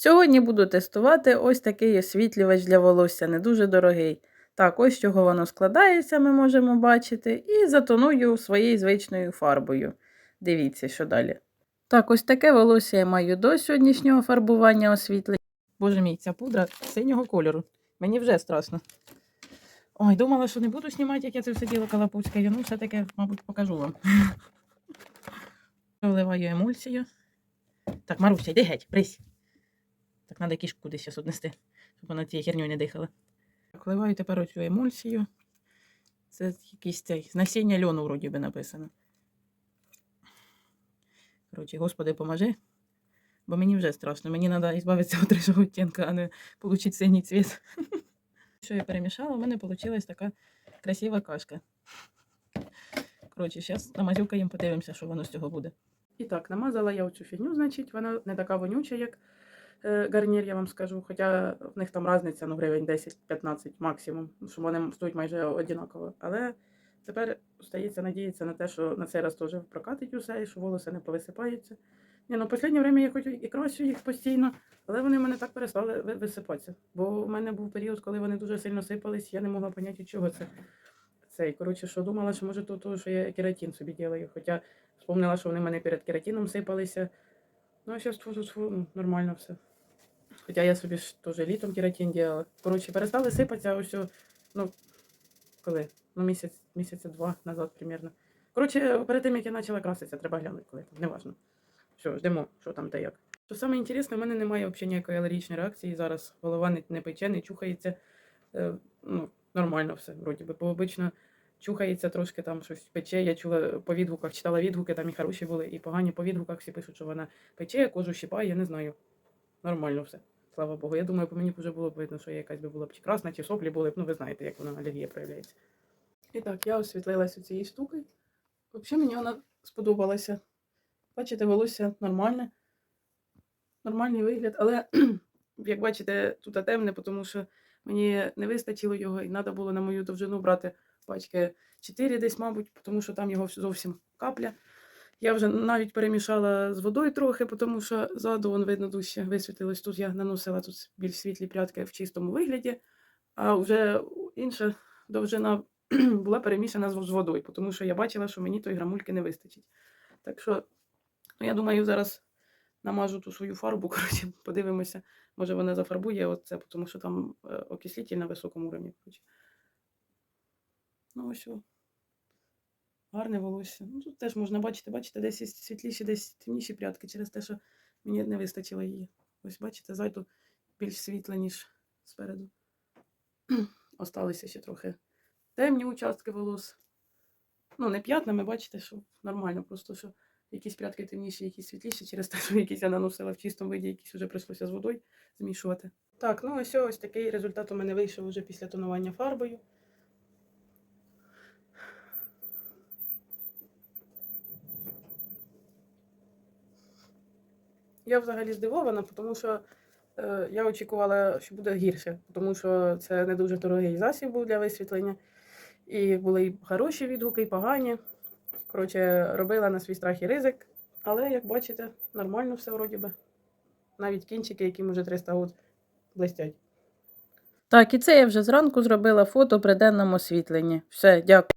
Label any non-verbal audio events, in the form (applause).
Сьогодні буду тестувати ось такий освітлювач для волосся, не дуже дорогий. Так, ось чого воно складається, ми можемо бачити, і затоную своєю звичною фарбою. Дивіться, що далі. Так, ось таке волосся я маю до сьогоднішнього фарбування освітлення. Боже мій, ця пудра синього кольору. Мені вже страшно. Ой, думала, що не буду знімати, як я це все діло калапуцькою. Ну, все-таки, мабуть, покажу вам. (laughs) Вливаю емульсію. Так, Маруся, йди геть, прись. Так, треба кішку кудись зараз однести, щоб вона цією херню не дихала. Так, вливаю тепер оцю емульсію. Це якийсь цей з насіння льону, вроді би написано. Коротше, Господи, поможи. Бо мені вже страшно. Мені треба збавитися від рижого оттінка, а не отримати синій цвіт. (laughs) Що я перемішала, у мене вийшла така красива кашка. Коротше, зараз намазюкаємо, подивимося, що воно з цього буде. І так, намазала я оцю фігню, значить, вона не така вонюча, як гарнір, я вам скажу. Хоча в них там різниця, ну, гривень 10-15 максимум, що вони стоять майже однаково. Але тепер стається надіятися на те, що на цей раз теж прокатить усе, і що волоси не повисипаються. Ні, ну, останнє время я хоч і кращу їх постійно, але вони в мене так перестали висипатися. Бо в мене був період, коли вони дуже сильно сипались, я не могла поняти, чого це. Цей, коротше, що думала, що може то, то, що я кератин собі ділаю. Хоча вспомнила, що вони в мене перед кератином сипалися. Ну, а зараз ну, нормально все. Хоча я собі ж теж літом кератин ділила. Коротше, перестали сипатися ось, ну, коли? Ну, місяць, місяця два назад примерно. Коротше, перед тим, як я почала краситися, треба глянути, коли там, неважно. Все, ждемо, що там та як. Що саме інтересне, в мене немає взагалі ніякої алергічної реакції. Зараз голова не, не пече, не чухається. Е, ну, нормально все, вроді би. Бо обично чухається трошки там щось пече. Я чула по відгуках, читала відгуки, там і хороші були, і погані по відгуках всі пишуть, що вона пече, кожу щипає, я не знаю. Нормально все. Слава Богу. Я думаю, по мені вже було б видно, що я якась би була б красна, чи соплі були б. Ну, ви знаєте, як вона алергія проявляється. І так, я освітлилася цією штукою. Взагалі мені вона сподобалася. Бачите, волосся нормальне. Нормальний вигляд, але (clears throat) як бачите, тут темне, тому що мені не вистачило його, і треба було на мою довжину брати пачки 4 десь, мабуть, тому що там його зовсім капля. Я вже навіть перемішала з водою трохи, тому що ззаду вон видно дужче висвітилось. Тут я наносила тут більш світлі прядки в чистому вигляді, а вже інша довжина (clears throat) була перемішана з водою, тому що я бачила, що мені тої грамульки не вистачить. Так що, ну, я думаю, зараз намажу ту свою фарбу, (laughs) коротше, подивимося, може вона зафарбує оце, тому що там е, окислитель на високому рівні. Ну, ось. Гарне волосся. Ну, тут теж можна бачити, бачите, десь є світліші, десь темніші прядки через те, що мені не вистачило її. Ось бачите, зайду більш світле, ніж спереду. (clears throat) Осталися ще трохи темні участки волос. Ну, не п'ятнами, бачите, що нормально, просто що якісь прядки темніші, якісь світліші, через те, що якісь я наносила в чистому виді, якісь вже прийшлося з водою змішувати. Так, ну ось ось такий результат у мене вийшов вже після тонування фарбою. Я взагалі здивована, тому що е, я очікувала, що буде гірше, тому що це не дуже дорогий засіб був для висвітлення. І були і хороші відгуки, і погані. Коротше, робила на свій страх і ризик. Але, як бачите, нормально все вроді би. Навіть кінчики, яким вже 300 год, блистять. Так, і це я вже зранку зробила фото при денному освітленні. Все, дякую.